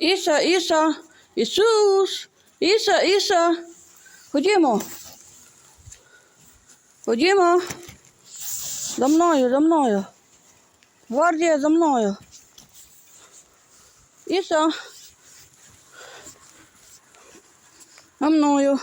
Іса, Іша, Ісус, Іша, Іша. Ходімо. Ходімо. За мною, за мною. Гвардія за мною. Іса. За мною.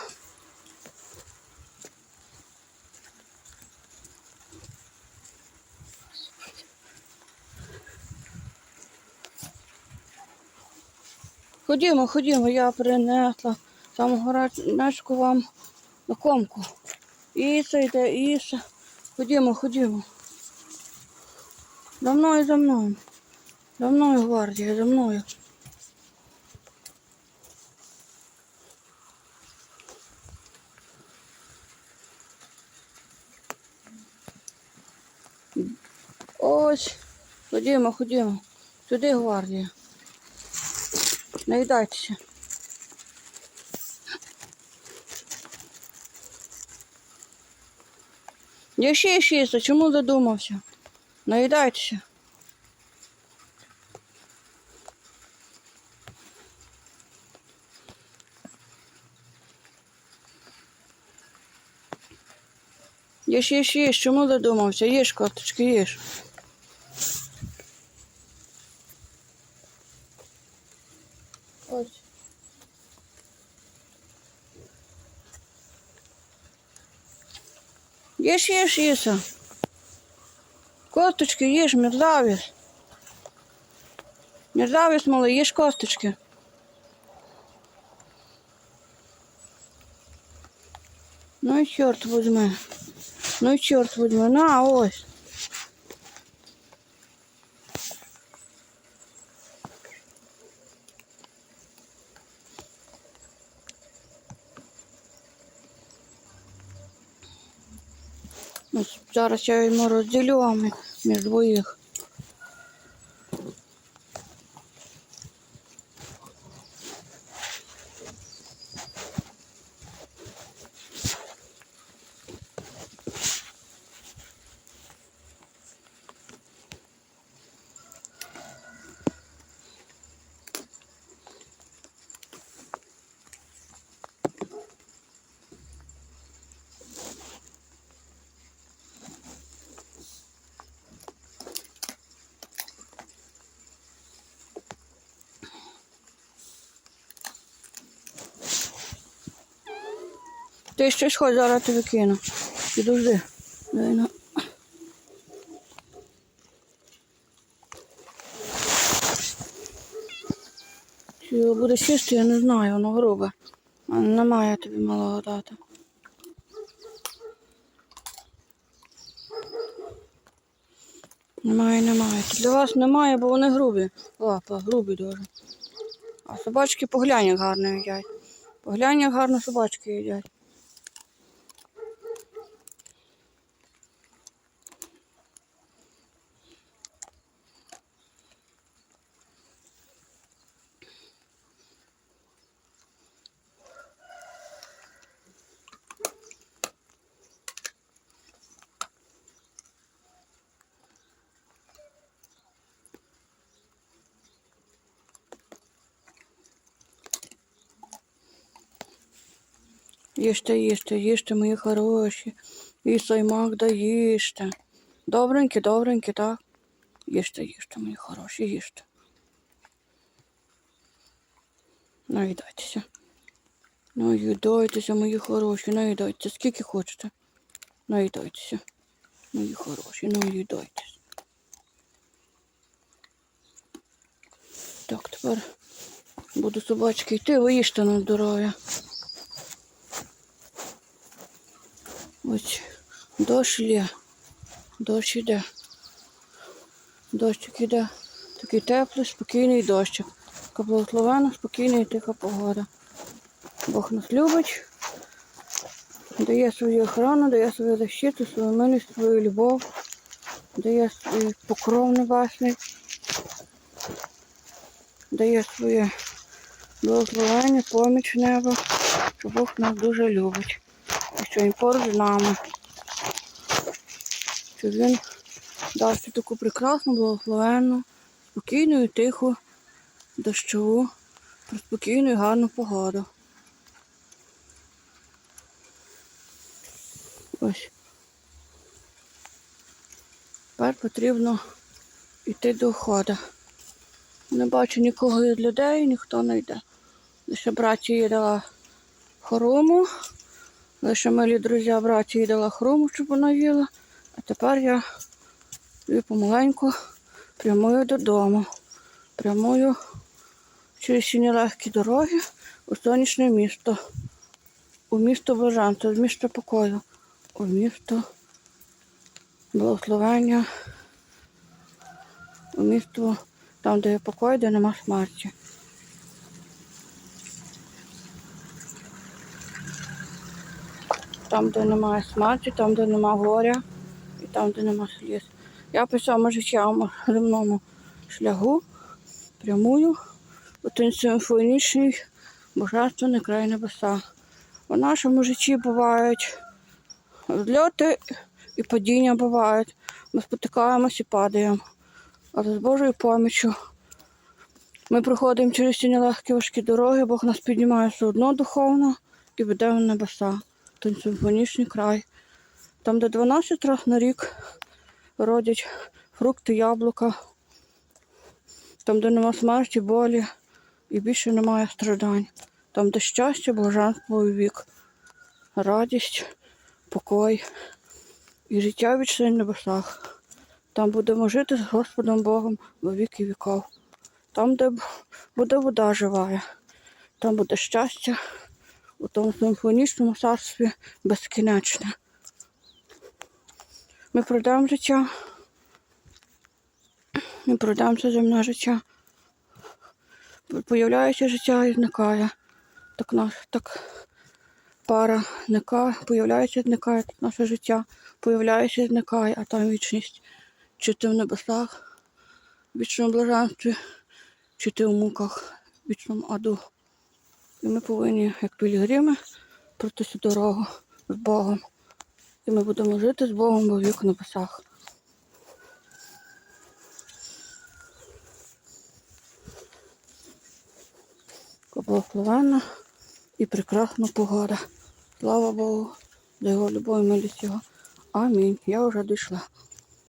Ходімо, ходімо, я принесла саму гарячку вам на комку. Іса йде, Іса. Ходімо, ходімо. За мною, за мною. За мною, гвардія, за мною. Ось. Ходімо, ходімо. Сюди гвардія. Наїдайтеся. Я ще шість, чому задумався? Наїдайтеся. Їж, їж, їж, чому задумався? Їж, коточки, їж. Ось. Їж, їж, їса. Косточки їж, мерзавець. Мерзавець, малий, їж косточки. Ну і чорт возьми. Ну і чорт возьми. На, ось. Зараз я йому розділю між двоїх. Ти щось хоч зараз тобі кину. Підожди. Чи його буде чисто, я не знаю, воно грубе. Немає тобі малого дати. Немає, немає. Для вас немає, бо вони грубі. Лапа, грубі дуже. А собачки поглянь, як гарно їдять. Поглянь, як гарно собачки їдять. Їжте, їжте, їжте, мої хороші. І саймак да їжте. Добренькі, добренькі, так? Їжте, їжте, мої хороші, їжте. Наїдайтеся. Наїдайтеся, мої хороші, наїдайтеся. Скільки хочете. Наїдайтеся. Мої хороші, наїдайтеся. Так, тепер буду собачки йти, ви їжте на здоров'я. Ось дощ йде. Дощ іде. Дощик іде. Такий теплий, спокійний дощик. Така благословена, спокійна і тиха погода. Бог нас любить, дає свою охорону, дає свою защиту, свою милість, свою любов, дає свій покров небесний, дає своє благословення, поміч неба, що Бог нас дуже любить. І що він поруч з нами. Що він дасть таку прекрасну, благословенну, спокійну і тиху дощову спокійну і гарну погоду. Ось. Тепер потрібно йти до входу. Не бачу нікого із людей, ніхто не йде. Лише браті їй дала хрому. Лише милі друзі браті їй дала хрому, щоб вона їла. А тепер я і помаленьку прямую додому. Прямую через ці нелегкі дороги у сонячне місто. У місто Блажанства, в місто покою, у місто благословення, у місто там, де є покой, де нема смерті. Там, де немає смерті, там, де нема горя і там, де нема сліз. Я по цьому життєвому земному шляху прямую у той симфонічний божественний край небеса. У нашому житті бувають зльоти і падіння бувають. Ми спотикаємось і падаємо. Але з Божою поміччю ми проходимо через ці нелегкі важкі дороги, Бог нас піднімає все одно духовно і веде в небеса. Симфонічний край. Там, де 12 разів на рік родять фрукти, яблука. Там, де нема смерті, болі і більше немає страждань. Там, де щастя, блаженство і вік, радість, покой і життя вічне в небесах. Там будемо жити з Господом Богом во віки віков. Там, де буде вода живая, там буде щастя у тому симфонічному царстві безкінечне. Ми пройдемо життя. Ми пройдемо це земне життя. Появляється життя і зникає. Так наш, так пара зникає, появляється зникає, так наше життя. Появляється і зникає, а там вічність. Чи ти в небесах, в вічному блаженстві, чи ти в муках, в вічному аду. І ми повинні, як пілігрими, пройти цю дорогу з Богом. І ми будемо жити з Богом во вік в небесах. Благословенна і прекрасна погода. Слава Богу, за його любов і милість його. Амінь. Я вже дійшла.